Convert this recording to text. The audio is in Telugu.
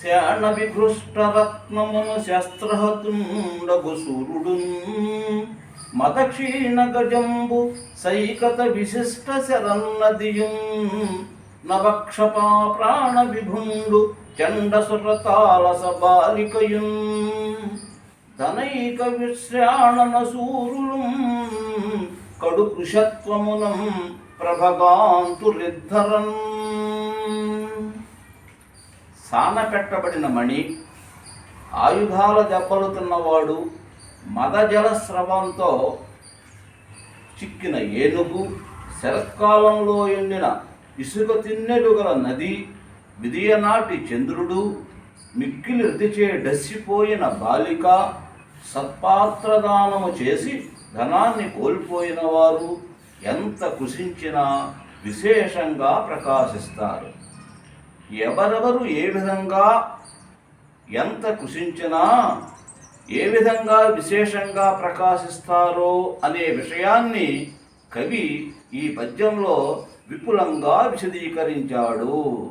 శాణ విభృష్టరత్నమును శస్త్రహతుండగు సూర్యుడు మదక్షీణ గజంబు సైకత విశిష్ట శరన్నదియుం నవక్షపా ప్రాణ విభుండు చండసురతాలస బాలికయుం ధనైక విశ్రాణన సూరులు కడు కృషత్వమునం ప్రభగాంతులిద్ధరన్. సానపెట్టబడిన మణి ఆయుధాల దెబ్బలుతున్నవాడు మదజల స్రవంతో చిక్కిన ఏనుగు శరత్కాలంలో ఎండిన ఇసుక తిన్నెలు గల నది విదియనాటి చంద్రుడు మిక్కిలి రుతిచే డస్సిపోయిన బాలిక సత్పాత్రదానము చేసి ధనాన్ని కోల్పోయిన వారు ఎంత కృషించినా విశేషంగా ప్రకాశిస్తారు. ఎవరెవరు ఏ విధంగా ఎంత కృషించినా ఏ విధంగా విశేషంగా ప్రకాశిస్తారో అనే విషయాన్ని కవి ఈ పద్యంలో విపులంగా విశదీకరించాడు.